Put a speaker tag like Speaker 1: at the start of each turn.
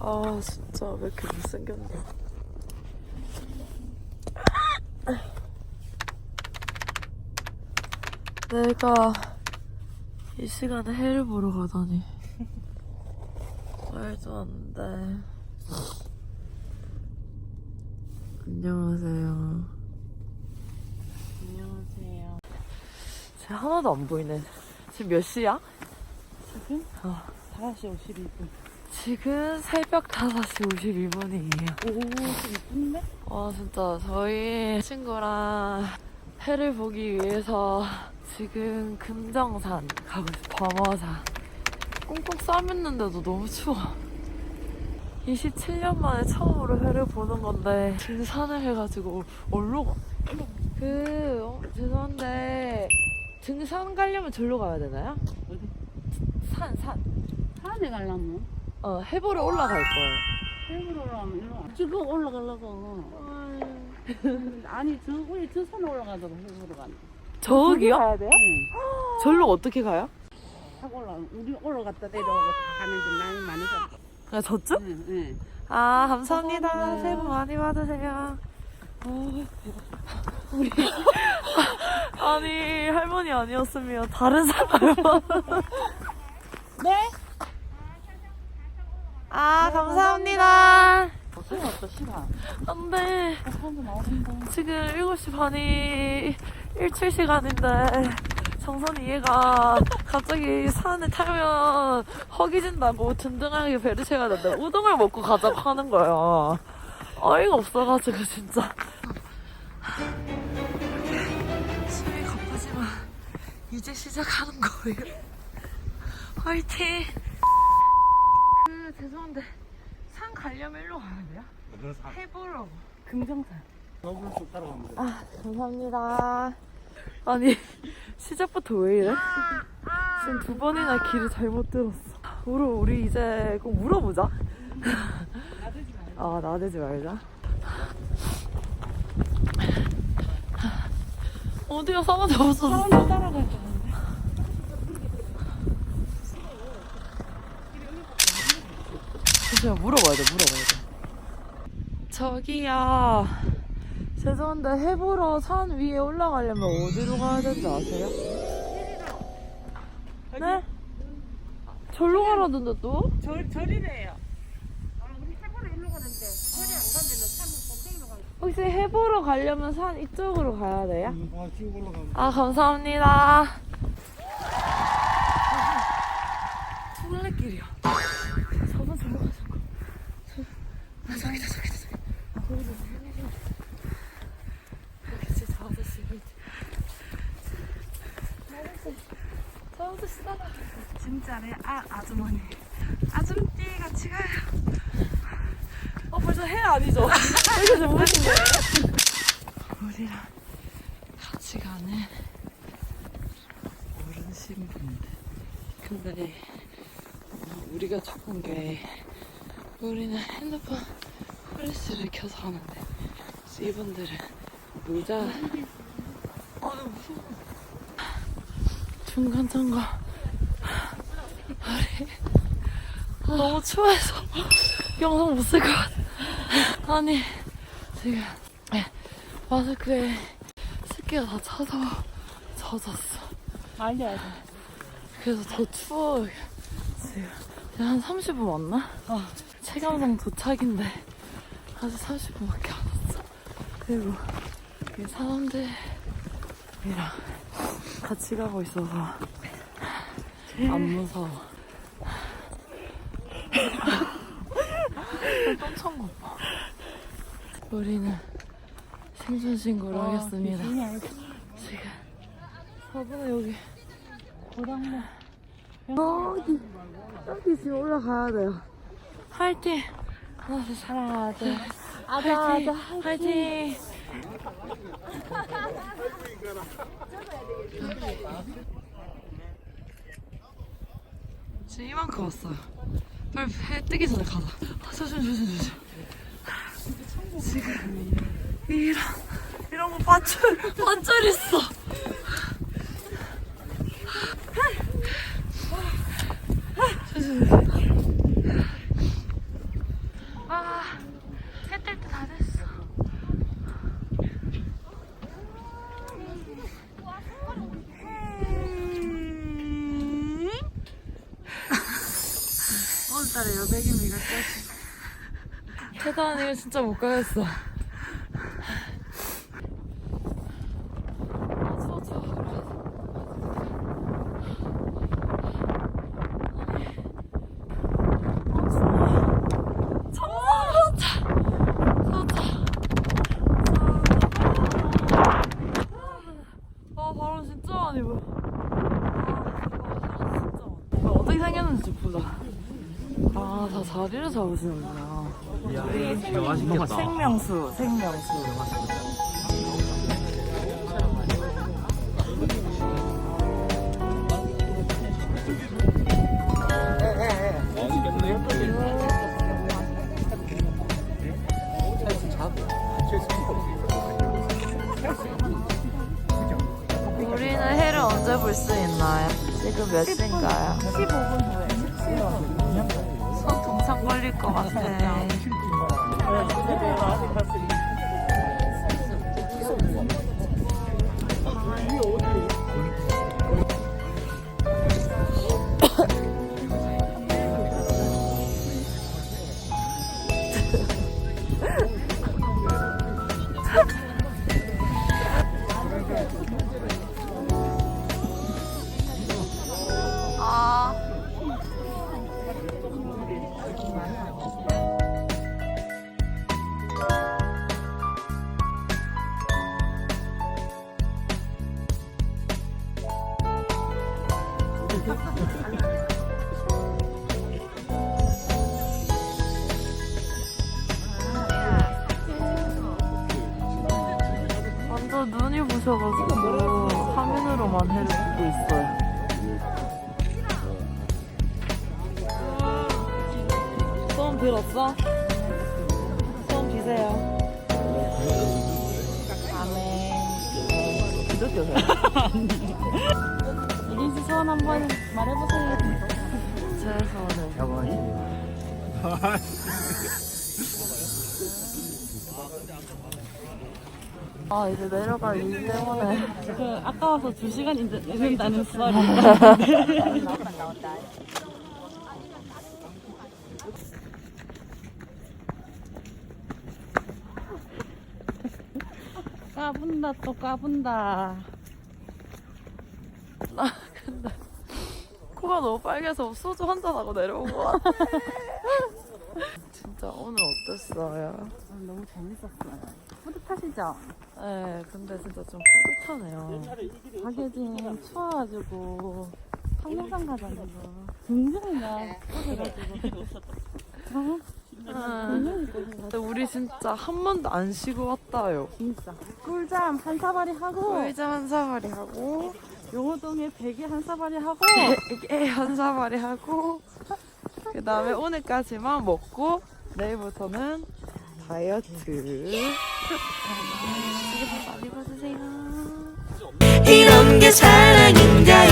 Speaker 1: 아 진짜 왜 이렇게 못생겼냐 내가 이 시간에 해를 보러 가다니 말도 안 돼. 안녕하세요.
Speaker 2: 안녕하세요.
Speaker 1: 쟤 하나도 안 보이네. 지금 몇 시야?
Speaker 2: 지금
Speaker 1: 어,
Speaker 2: 5시 52분.
Speaker 1: 지금 새벽 5시 52분이에요.
Speaker 2: 오, 좀 이쁜데?
Speaker 1: 와 진짜 저희 친구랑 해를 보기 위해서 지금 금정산 가고 있어 범어산 꽁꽁 싸맸는데도 너무 추워 27년 만에 처음으로 해를 보는 건데 등산을 해가지고 얼로 가? 그 어, 죄송한데 등산 가려면 절로 가야 되나요?
Speaker 2: 어디?
Speaker 1: 산 산.
Speaker 2: 산에 가려면?
Speaker 1: 어 해보러 올라갈 거예요
Speaker 2: 일부러 올라가면 일로 와. 지금 올라가려고. 아니, 저, 우리 저 산에 올라가도록 일부러 가는
Speaker 1: 저기요?
Speaker 2: 가야 돼? 응.
Speaker 1: 절로 어떻게 가요?
Speaker 2: 타고 올라가. 우리 올라갔다 내려오고 다 가는데 나이 많은 사람.
Speaker 1: 그냥 저쪽?
Speaker 2: 응, 응.
Speaker 1: 아 감사합니다. 새해 복 많이 받으세요. 어, 우리 아니 할머니 아니었으면 다른 사람.
Speaker 2: 네?
Speaker 1: 아 감사합니다.
Speaker 2: 시간 없어, 시간.
Speaker 1: 안 돼
Speaker 2: 사람도 나오신다.
Speaker 1: 지금 7시 반이 일출 시간인데 정선이 얘가 갑자기 산에 타면 허기진다고 든든하게 채워야 된다. 우동을 먹고 가자고 하는 거야. 어이가 없어가지고 진짜. 숨이 가쁘지만 이제 시작하는 거예요. 화이팅! 그 죄송한데 산 가려면 일로 가면 돼요? 해보라고.
Speaker 2: 금정산.
Speaker 3: 너블속 따라가면 돼.
Speaker 1: 아, 감사합니다. 아니, 시작부터 왜 이래? 지금 두 번이나 길을 잘못 들었어. 우리, 우리 이제 꼭 물어보자. 아, 나대지 말자. 어디가 사람이 없어졌어.
Speaker 2: 사람도 따라갈 거야.
Speaker 1: 잠 시만, 물어봐야 돼, 물어봐야 돼. 저기요. 죄송한데, 해보러 산 위에 올라가려면 어디로 가야 되는지 아세요? 네? 절로 가라던데 또?
Speaker 2: 절, 절이래요. 아, 우리 해보러 일로 가는데, 절이 안 가면은 산은 꼭대기로 가.
Speaker 1: 혹시 해보러 가려면 산 이쪽으로 가야 돼요?
Speaker 3: 아, 쭉 올라가면
Speaker 1: 아 감사합니다. 둘레길이야. 저건 저로 가 저거. 저, 아 저기다 저기다 저기. 저기다 저기다. 여기 진짜 저 아저씨 여기. 아저씨 저 아저씨 따라. 진짜래 아 아주머니. 아줌띠 같이 가요. 어 벌써 해 아니죠? 이거 좀 무슨 거예요? 우리랑 같이 가는 어르신 분들. 근데 어, 우리가 좋은 게 우리는 핸드폰 플래시를 켜서 하는데 이분들은 모자 아 무서워 중간 점검 너무 추워서 영상 못 쓸 것 같아 아니 지금 마스크에 습기가 다 차서 젖었어.
Speaker 2: 알려야 돼.
Speaker 1: 그래서 더 추워. 지금 한 30분 왔나?
Speaker 2: 어.
Speaker 1: 체감상 도착인데 아직 30분밖에 안 왔어. 그리고 이 사람들이랑 같이 가고 있어서 안 무서워. 똥찬 거 봐. 우리는 생존 신고를
Speaker 2: 아,
Speaker 1: 하겠습니다. 지금 4분에 여기
Speaker 2: 고당면.
Speaker 1: 여기 여기 지금 올라가야 돼요. 화이팅! 하나씩 하나 둘
Speaker 2: 아자,
Speaker 1: 화이팅!
Speaker 2: 아자,
Speaker 1: 화이팅! 지금 이만큼 왔어요. 빨리 해 뜨기 전에 가자. 아, 조심 조심 조심. 지금 이런 이런 거 밧줄 밧줄 있어. 조심 조심. 계단 이거 진짜 못 가겠어. 아. 아. 아, 바로 진짜 많이 불어. 아, 진짜 많아. 어떻게 생겼는지 보자. 아, 다 자리를 잡으시는구나. 생명수, 생명수. 우리는 해를 언제 볼 수 있나요? 지금 몇 시인가요? 15분 후에. 손 동상 걸릴 것 같아. 아. 완전 눈이 부셔가지고 화면으로만 해를 보고 있어요. 소원 빌었어? 소원 비세요. 아멘. 기독교세요?
Speaker 2: 이린 씨 소원 한 번 말해보세요.
Speaker 1: 제 소원은 아 이제 내려갈 일 때문에
Speaker 2: 그 아까워서 두 시간 있는다는 썰이. 까분다 또 까분다.
Speaker 1: 나 근데 코가 너무 빨개서 소주 한잔 하고 내려온 거 같아. 진짜 오늘 어땠어요?
Speaker 2: 너무 재밌었어요. 뿌듯하시죠?
Speaker 1: 네, 근데 진짜 좀 뿌듯하네요.
Speaker 2: 박예진 추워가지고 거. 굉장히 막 뿌듯해가지고.
Speaker 1: 음. 근데 우리 진짜 한 번도 안 쉬고 왔다요.
Speaker 2: 진짜. 꿀잠 한 사발이 하고
Speaker 1: 의자 한 사발이 하고
Speaker 2: 용호동에 베개 한 사발이 하고
Speaker 1: 애한 사발이 하고 그 다음에 오늘까지만 먹고 내일부터는 다이어트. 많이.
Speaker 4: 이런 게 사랑인가요?